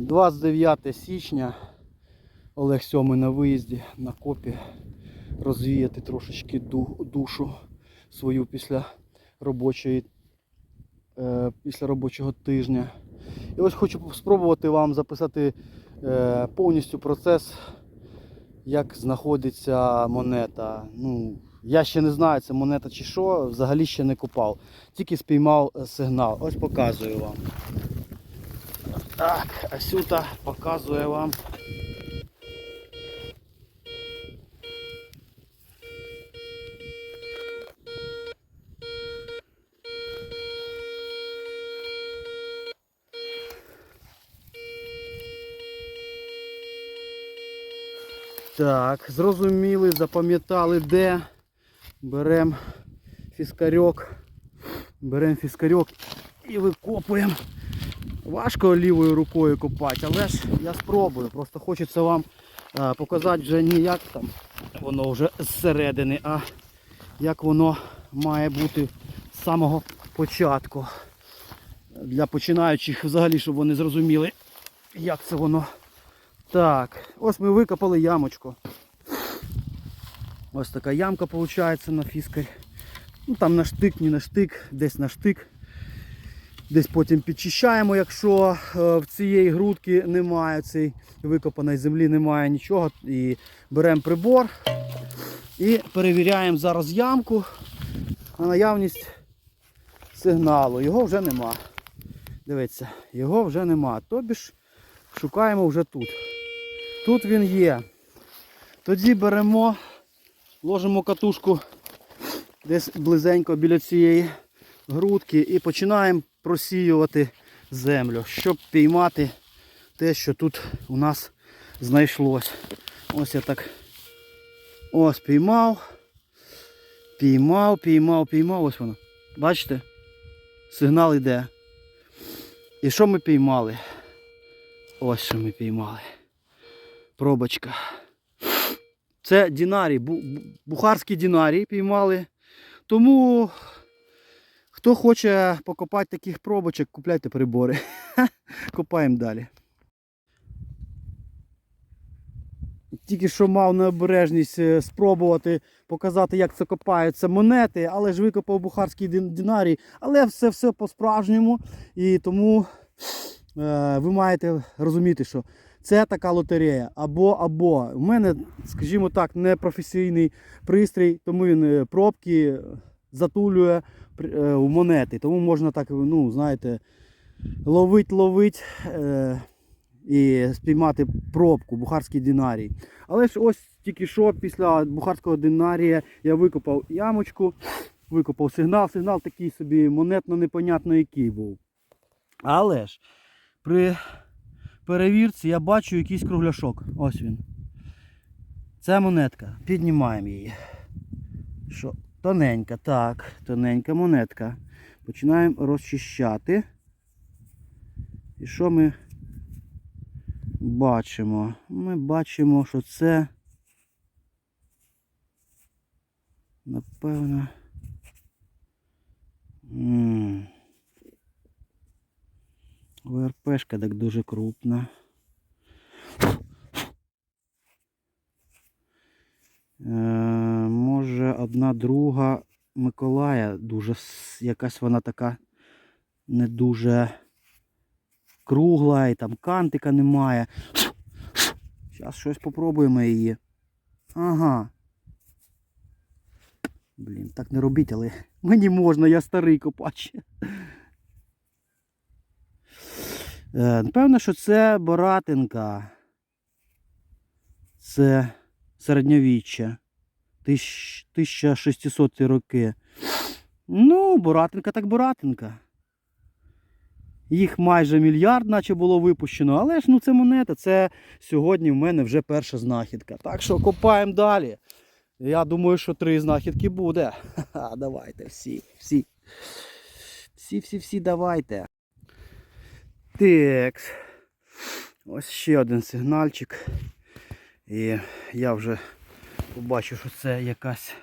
29 січня. Олег Сьомий на виїзді на копі розвіяти трошечки душу свою після робочої е, після робочого тижня. І ось хочу спробувати вам записати е, повністю процес, як знаходиться монета. Ну, я ще не знаю, це монета чи що, взагалі ще не купав. Тільки спіймав е, сигнал. Ось показую вам. Так, Асюта показує вам. Так, зрозуміли, запам'ятали де. Беремо фіскарьок. Беремо фіскарьок і викопуємо. Важко лівою рукою копати, але ж я спробую. Просто хочеться вам показати вже не як там воно вже зсередини, а як воно має бути з самого початку. Для починаючих взагалі, щоб вони зрозуміли, як це воно. Так, ось ми викопали ямочку. Ось така ямка виходить на фіскарь. Ну там на штик, не на штик, десь на штик. Десь потім підчищаємо, якщо е, в цієї грудки немає, цієї викопаної землі немає нічого. І беремо прибор і перевіряємо зараз ямку на наявність сигналу. Його вже нема. Дивіться, його вже нема. Тобі ж шукаємо вже тут. Тут він є. Тоді беремо, ложимо катушку десь близенько біля цієї грудки і починаємо просіювати землю, щоб піймати те, що тут у нас знайшлось. Ось я так ось піймав. Піймав, піймав, піймав. Ось воно. Бачите? Сигнал йде. І що ми піймали? Ось що ми піймали. Пробочка. Це дінарій, бу- бу- бухарський дінарій піймали. Тому хто хоче покопати таких пробочок, купляйте прибори. Копаємо далі. Тільки що мав необережність е, спробувати показати, як це копаються монети, але ж викопав бухарський динарій. Але все все по-справжньому. І тому е, ви маєте розуміти, що це така лотерея. Або або. У мене, скажімо так, не професійний пристрій, тому він е, пробки затулює е, у монети. Тому можна так, ну, знаєте, ловить, ловить е, і спіймати пробку, бухарський динарій. Але ж ось тільки що після бухарського динарія я викопав ямочку, викопав сигнал. Сигнал такий собі монетно непонятно який був. Але ж при перевірці я бачу якийсь кругляшок. Ось він. Це монетка. Піднімаємо її. Що? Тоненька, так, тоненька монетка. Починаємо розчищати. І що ми бачимо? Ми бачимо, що це. Напевно. ВРПшка так дуже крупна. Може одна друга Миколая дуже якась вона така не дуже кругла і там кантика немає. Зараз щось попробуємо її. Ага. Блін, так не робіть, але мені можна, я старий копач. Е, Напевно, що це Боратинка. Це середньовіччя. 1600 роки. Ну, Боратинка так Боратинка. Їх майже мільярд, наче було випущено, але ж ну це монета, це сьогодні в мене вже перша знахідка. Так що копаємо далі. Я думаю, що три знахідки буде. Ха-ха, давайте всі, всі. Всі, всі, всі давайте. Так. Ось ще один сигнальчик. І я вже побачив, що це якась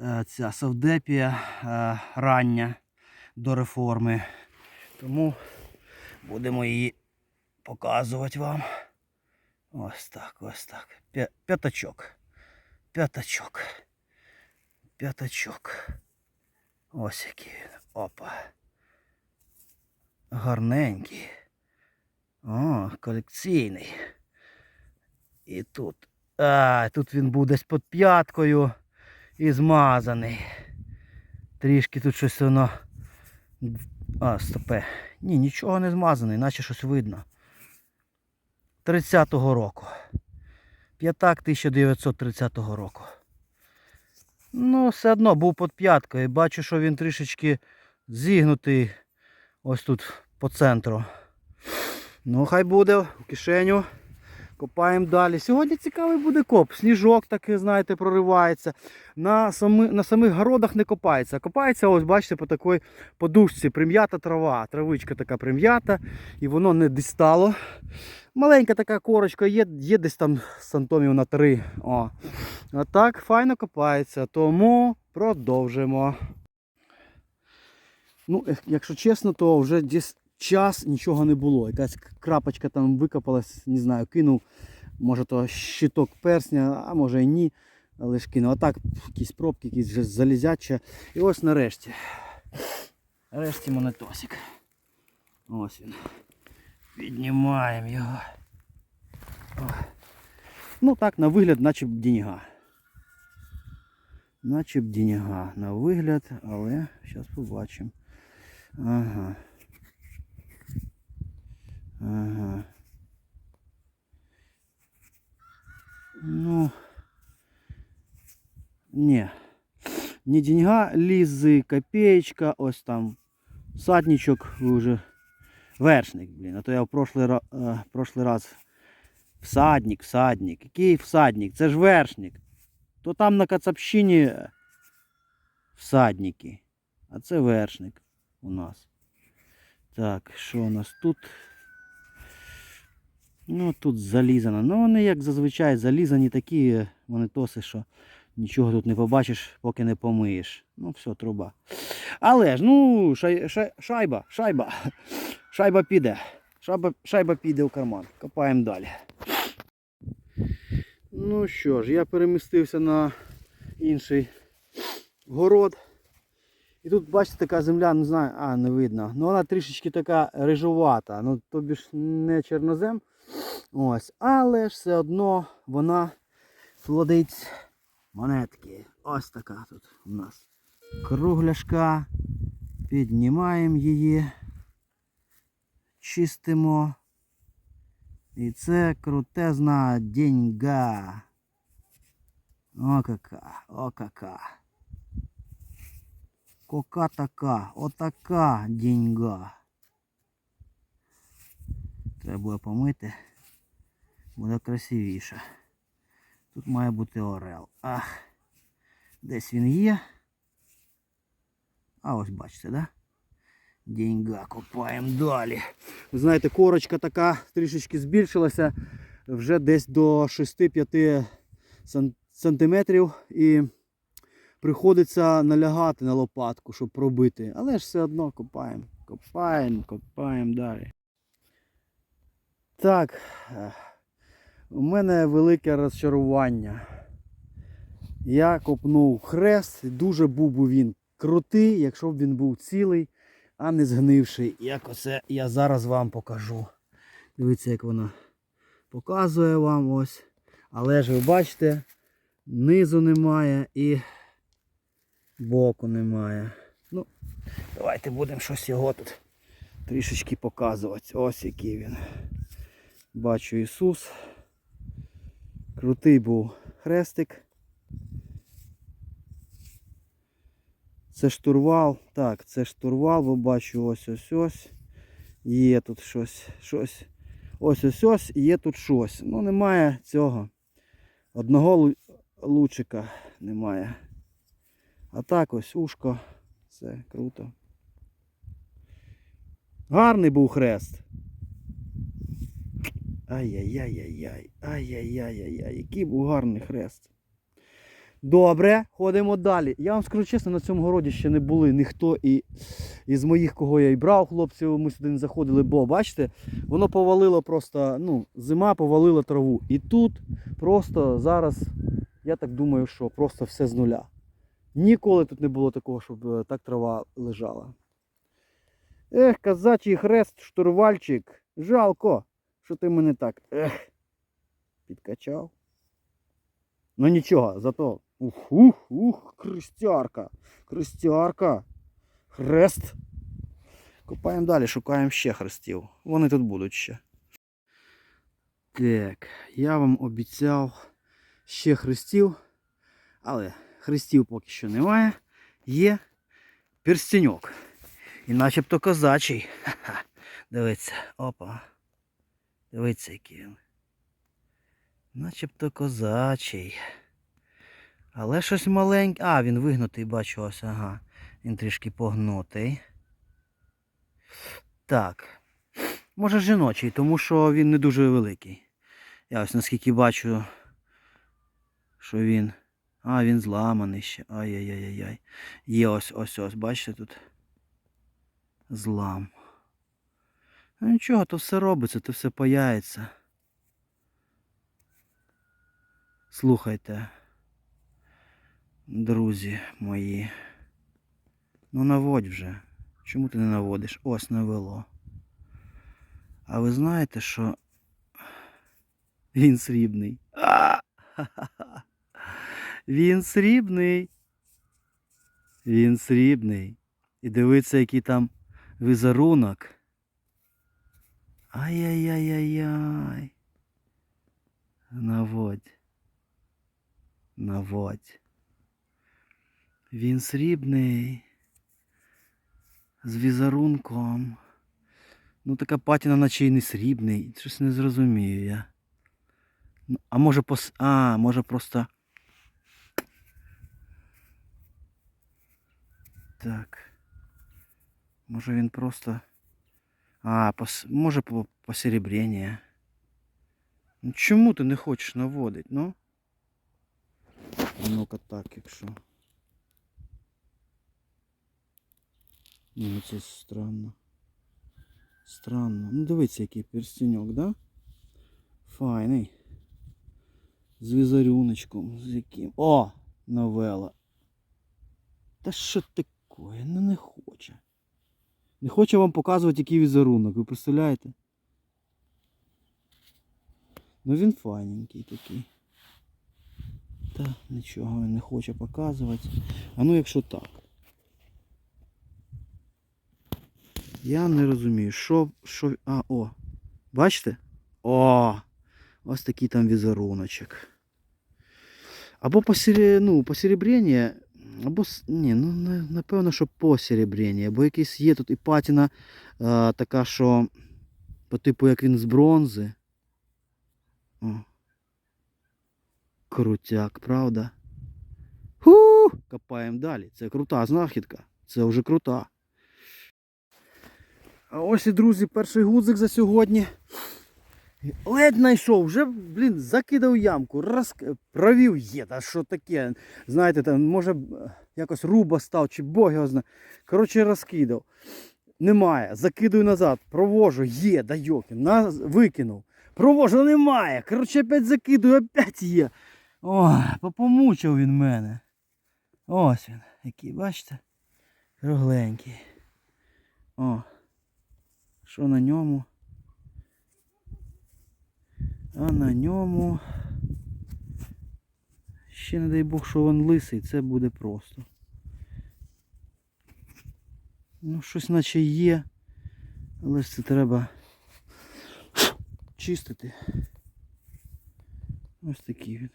е, ця совдепія е, рання до реформи. Тому будемо її показувати вам. Ось так, ось так. П'ятачок. П'ятачок. П'ятачок. Ось який він. Опа. Гарненький. О, колекційний. І тут. А, тут він був десь під п'яткою і змазаний. Трішки тут щось воно. А, стопе. Ні, нічого не змазаний, наче щось видно. 30-го року. П'ятак 1930 року. Ну, все одно був під п'яткою. Бачу, що він трішечки зігнутий ось тут по центру. Ну, хай буде в кишеню. Копаємо далі. Сьогодні цікавий буде коп. Сніжок такий, знаєте, проривається. На, сами, на самих городах не копається. Копається, ось бачите, по такій подушці. Прим'ята трава. Травичка така прим'ята. І воно не дістало. Маленька така корочка, є, є десь там сантомів на три. О. А так файно копається. Тому продовжимо. Ну, е, якщо чесно, то вже десь час нічого не було. Якась крапочка там викопалась, не знаю, кинув. Може то щиток персня, а може і ні. Але ж кинув. А так, якісь пробки, якісь вже залізячі. І ось нарешті. Нарешті монетосик. Ось він. Піднімаємо його. О. Ну так, на вигляд, наче б діньга. Наче б діньга на вигляд, але зараз побачимо. Ага. Ага. Ну. Ні. Не деньга, лізи, копеечка, ось там садничок, вже вершник, блін. А то я в прошлий, ра- е, прошлий раз всадник, всадник. Який всадник? Це ж вершник. То там на Кацапщині всадники. А це вершник у нас. Так, що у нас тут? Ну, тут залізано. Ну, вони, як зазвичай, залізані такі монетоси, що нічого тут не побачиш, поки не помиєш. Ну, все, труба. Але ж, ну, шай, шай, шайба, шайба. Шайба піде. Шайба, шайба піде в карман. Копаємо далі. Ну що ж, я перемістився на інший город. І тут, бачите, така земля, не знаю, а, не видно. Ну вона трішечки така рижувата. Ну, тобі ж не чорнозем. Ось. Але все одно вона плодить монетки. Ось така тут у нас кругляшка. Піднімаємо її. Чистимо. І це крутезна деньга. О кака, о кака. Кока така, отака деньга. Треба помити. Буде красивіше. Тут має бути орел. Ах. Десь він є. А ось бачите, да? Деньга копаємо далі. Ви знаєте, корочка така трішечки збільшилася вже десь до 6-5 сантиметрів і приходиться налягати на лопатку, щоб пробити. Але ж все одно копаємо. Копаємо, копаємо далі. Так, е, у мене велике розчарування. Я копнув хрест, дуже був би він крутий, якщо б він був цілий, а не згнивший. Як оце я зараз вам покажу. Дивіться, як воно показує вам ось. Але ж ви бачите, низу немає і боку немає. Ну, давайте будемо щось його тут трішечки показувати. Ось який він. Бачу Ісус. Крутий був хрестик. Це штурвал. Так, це штурвал, бо бачу ось ось ось. Є тут щось. щось. Ось ось ось і є тут щось. Ну немає цього. Одного лучика немає. А так ось ушко. Все круто. Гарний був хрест. Ай-яй-яй-яй-яй. Ай-яй-яй-яй-яй. Який був гарний хрест. Добре, ходимо далі. Я вам скажу чесно, на цьому городі ще не були ніхто і із моїх, кого я і брав, хлопців, ми сюди не заходили, бо бачите, воно повалило просто, ну, зима повалила траву. І тут просто зараз, я так думаю, що просто все з нуля. Ніколи тут не було такого, щоб е, так трава лежала. Ех, казачий хрест, штурвальчик. Жалко, що ти мене так. Ех. Підкачав. Ну нічого, зато. Ух, ух, ух, крестярка. Крестярка. Хрест. Копаємо далі, шукаємо ще хрестів. Вони тут будуть ще. Так, я вам обіцяв ще хрестів, але хрестів поки що немає. Є перстеньок. І начебто козачий. Ха-ха. Дивіться, опа. Дивіться, який він. Начебто козачий. Але щось маленьке. А, він вигнутий, бачу ось, ага. Він трішки погнутий. Так. Може жіночий, тому що він не дуже великий. Я ось наскільки бачу, що він. А, він зламаний ще. Ай-яй-яй-яй. Є ось ось ось, бачите тут. Злам. Ну нічого, то все робиться, то все паяється. Слухайте, друзі мої. Ну наводь вже. Чому ти не наводиш? Ось навело. А ви знаєте, що він срібний. А! Він срібний. Він срібний. І дивиться, який там візерунок. Ай-яй-яй-яй-яй. Наводь. Наводь. Він срібний. З візерунком. Ну така патіна наче й не срібний. Щось не зрозумію я. Ну, А може пос... А, може просто. Так. Може він просто. А, пос... може по... посеребрення. Ну чому ти не хочеш наводити, ну? Ну-ка так, якщо. Ну це странно. Странно. Ну дивіться, який перстеньок, да? Файний. З візерюночком, з яким. О! Новела. Та що таке? Ну не хоче. Не хоче вам показувати, який візерунок, ви представляєте? Ну він файненький такий. Та нічого він не хоче показувати. А ну якщо так. Я не розумію, що. що... А, о. Бачите? О! Ось такий там візеруночок. Або посері... ну, посеребрення, або. Ні, ну напевно, що посеребрення. Бо якийсь є тут і патіна а, така, що по типу як він з бронзи. О. Крутяк, правда? Ху! Копаємо далі. Це крута знахідка. Це вже крута. А ось і, друзі, перший гудзик за сьогодні. Ледь знайшов, вже, блін, закидав ямку, раз провів є, та що таке. Знаєте, там, може якось руба став, чи бог його знає. Коротше, розкидав. Немає. Закидую назад, провожу, є, да йоки, на, викинув. Провожу, немає. Коротше, опять закидую, опять є. Ой, попомучив він мене. Ось він, який, бачите? Кругленький. О. Що на ньому? А на ньому. Ще не дай Бог, що він лисий, це буде просто. Ну, щось наче є. Але ж це треба чистити. Ось такий він.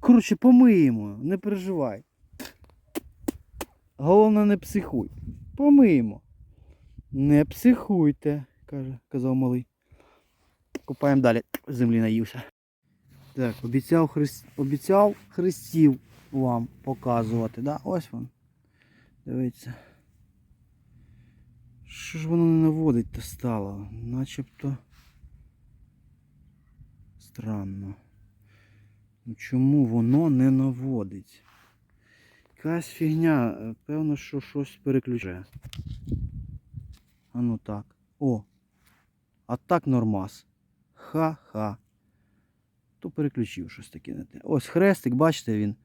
Коротше, помиємо, не переживай. Головне не психуй. Помиємо. Не психуйте, каже, казав малий. Купаємо далі. Землі наївся. Так, обіцяв, хрест... обіцяв хрестів вам показувати. Да? Ось він. Дивіться. Що ж воно не наводить то стало? Начебто странно. Ну, Чому воно не наводить? Якась фігня, певно, що щось переключає. А ну так. О! А так нормас. Ха-ха. То переключив щось таке не те. Ось хрестик, бачите, він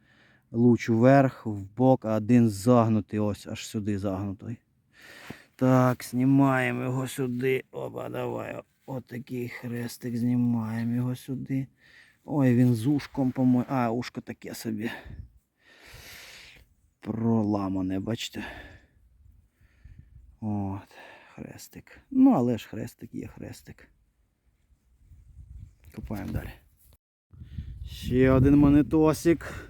луч вверх, в бок, а один загнутий, ось аж сюди загнутий. Так, знімаємо його сюди. Опа, давай. Отакий хрестик знімаємо його сюди. Ой, він з ушком, по-моєму. А, ушко таке собі. Проламане, бачите? От, хрестик. Ну, але ж хрестик є хрестик. Копаємо далі. Ще один монетосик.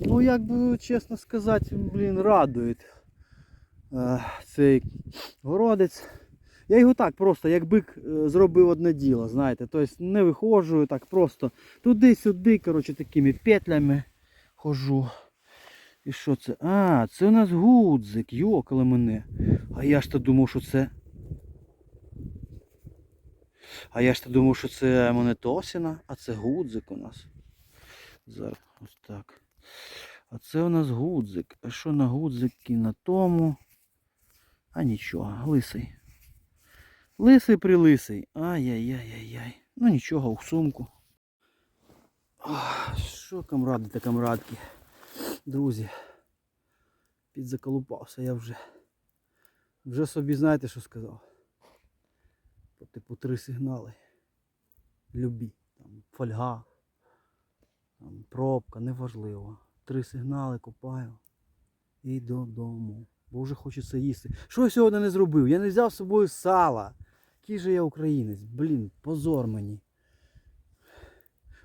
Ну, як би чесно сказати, блін, радує е, цей городець. Я його так просто, як бик е, зробив одне діло, знаєте. Тобто не виходжу так просто туди-сюди, коротше, такими петлями хожу. І що це? А, це у нас гудзик, йокали мене. А я ж то думав, що це. А я ж то думав, що це монетосіна, а це гудзик у нас. Зараз ось так. А це у нас гудзик. А що на гудзикі на тому? А нічого, лисий. Лисий прилисий. Ай-яй-яй-яй-яй. Ну нічого, у сумку. Що камради та камрадки. Друзі. Підзаколупався я вже. Вже собі знаєте, що сказав. Типу три сигнали. Любі. Там фольга. Там пробка, неважливо. Три сигнали копаю. І додому. Бо вже хочеться їсти. Що я сьогодні не зробив? Я не взяв з собою сала. Який же я українець? Блін, позор мені.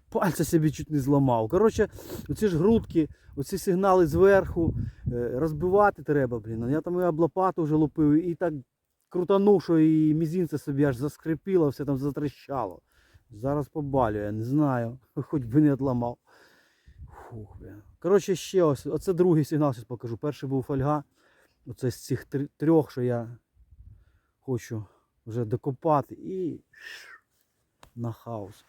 Пальця собі чуть не зламав. Коротше, оці ж грудки, оці сигнали зверху, е, розбивати треба, блін. Я там і об вже лупив і так крутанув, що і мізинце собі аж заскрипіло, все там затрещало. Зараз побалю, я не знаю. Хоч би не отламав. Фух, блін. Коротше, ще ось. Оце другий сигнал, зараз покажу. Перший був фольга. Оце з цих трьох, що я хочу вже докопати і на хаос.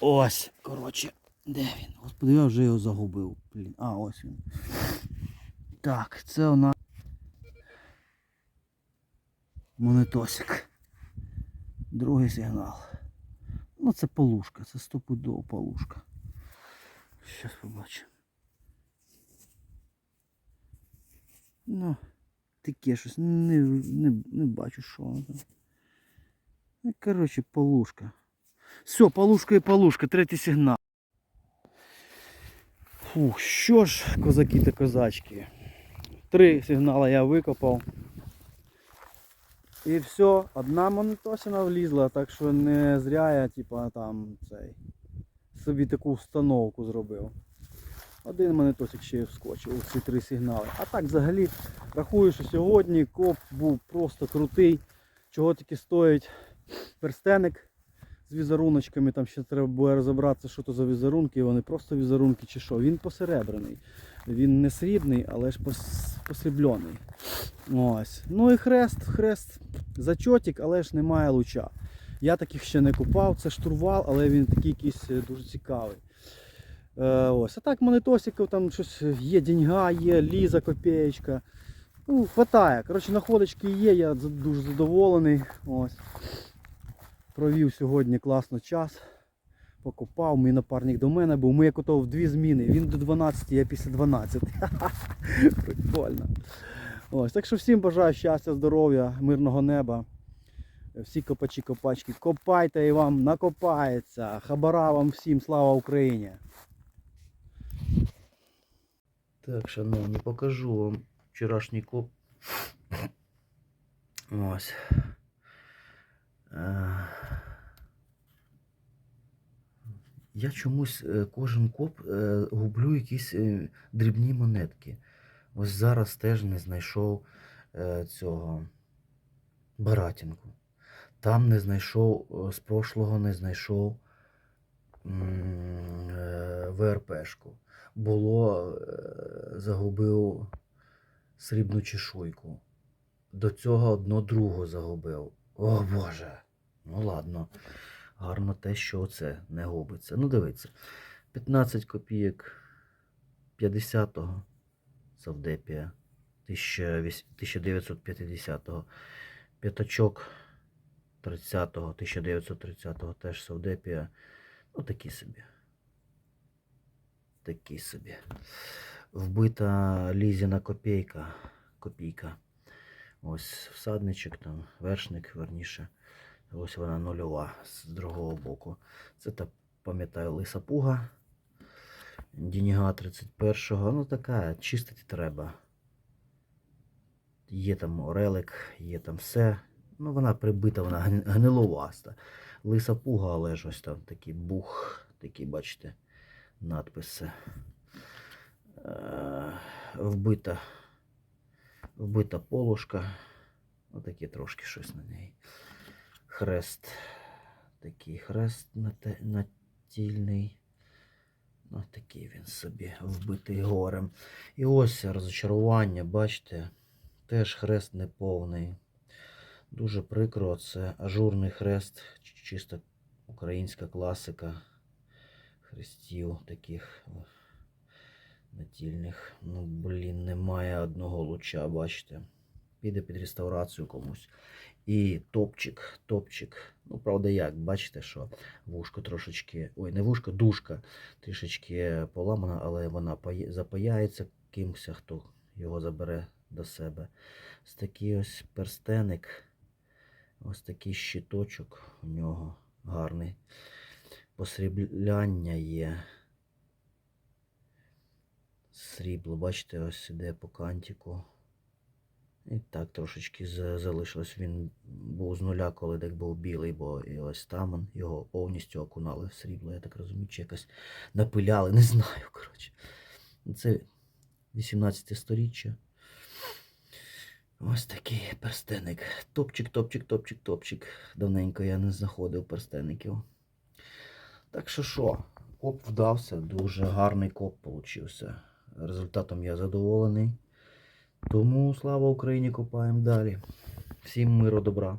Ось, коротше, де він? Господи, я вже його загубив. Блін. А, ось він. Так, це у нас монетосик. Другий сигнал. Ну це полушка, це стопудово полушка. Щас побачимо. Ну, таке щось не, не, не бачу, що воно там. Ну, коротше, полушка. Все, полушка і полушка, третій сигнал. Фух, що ж, козаки та козачки. Три сигнали я викопав. І все, одна монетосина влізла, так що не зря я типа там цей собі таку установку зробив. Один монетосик ще й вскочив у ці три сигнали. А так взагалі рахую, що сьогодні коп був просто крутий. Чого тільки стоїть перстеник з візеруночками. Там ще треба буде розібратися, що то за візерунки. Вони просто візерунки чи що. Він посеребрений. Він не срібний, але ж пос- посріблений. Ось. Ну і хрест, хрест зачотик, але ж немає луча. Я таких ще не купав, це штурвал, але він такий якийсь е, дуже цікавий. Е, ось. А так монетосиків там щось є, деньга є, ліза копеєчка. Ну, хватає. Коротше, находочки є, я дуже задоволений. Ось. Провів сьогодні класно час. Покупав, мій напарник до мене був. Ми як ото дві зміни. Він до 12, я після 12. Прикольно. Ось, так що всім бажаю щастя, здоров'я, мирного неба. Всі копачі, копачки, копайте і вам накопається. Хабара вам всім, слава Україні! Так, шановні, покажу вам вчорашній коп. Ось. Е, Я чомусь е, кожен коп е, гублю якісь дрібні монетки. Ось зараз теж не знайшов цього Баратінку. Там не знайшов, з прошлого не знайшов ВРПшку. Було, загубив срібну чешуйку. До цього одно другу загубив. О Боже. Ну ладно. Гарно те, що це не губиться. Ну дивіться. 15 копійок 50-го Савдепія 1950-го. П'ятачок 30-го, 1930-го теж Савдепія. Ну, такі собі. Такі собі. Вбита лізіна копійка. Копійка. Ось всадничок, там, вершник, верніше. Ось вона нульова з другого боку. Це та, пам'ятаю, лиса пуга. Дініга 31-го. Ну така, чистити треба. Є там орелик, є там все. Ну, вона прибита, вона гниловаста. Лиса пуга, але ж ось там такий бух, такі, бачите, надписи. Е, Вбита. Вбита полушка. Отакі трошки щось на неї. Хрест. Такий хрест натільний. Ну, такий він собі вбитий горем. І ось розочарування, бачите, теж хрест неповний. Дуже прикро, це ажурний хрест, чисто українська класика хрестів таких натільних. Ну, блін, немає одного луча, бачите. Піде під реставрацію комусь. І топчик, топчик. Ну, правда, як, бачите, що вушко трошечки. Ой, не вушко, дужка трішечки поламана, але вона запаяється кимось, хто його забере до себе. Ось такий ось перстеник. Ось такий щиточок у нього гарний. Посрібляння є. Срібло, бачите, ось іде по кантику. І так трошечки залишилось. Він був з нуля, коли так був білий, бо і ось там його повністю окунали в срібло, я так розумію, чи якось напиляли, не знаю, коротше. Це 18 сторіччя. Ось такий перстеник. Топчик, топчик, топчик, топчик. Давненько я не знаходив перстеників. Так що що, коп вдався, дуже гарний коп получився. Результатом я задоволений. Тому слава Україні, копаємо далі. Всім миру, добра.